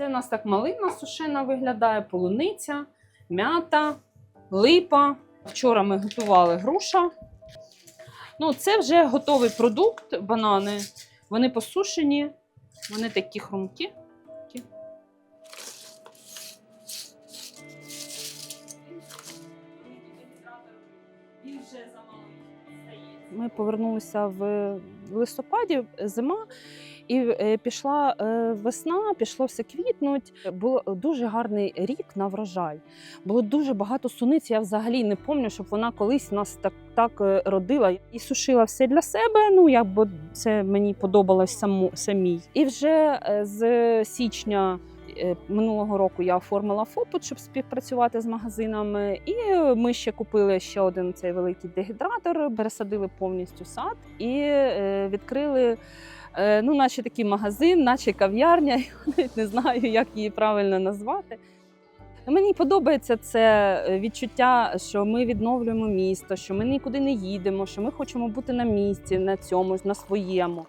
Це у нас так малина сушена виглядає, полуниця, м'ята, липа. Вчора ми готували груша. Ну, це вже готовий продукт, банани. Вони посушені, вони такі хрумкі. Ми повернулися в листопаді, зима, і е, пішла е, весна, пішло все квітнуть. Був дуже гарний рік на врожай. Було дуже багато суниць. Я взагалі не пам'ятаю, щоб вона колись нас так, так е, родила і сушила все для себе. Ну як бо це мені подобалось саму самій. І вже е, з січня. е, Минулого року я оформила ФОПут, щоб співпрацювати з магазинами. І ми ще купили ще один цей великий дегідратор, пересадили повністю сад і е, відкрили е, ну, наче такий магазин, наче кав'ярня. Навіть не знаю, як її правильно назвати. Мені подобається це е, відчуття, що ми відновлюємо місто, що ми нікуди не їдемо, що ми хочемо бути на місці, на цьому, на своєму.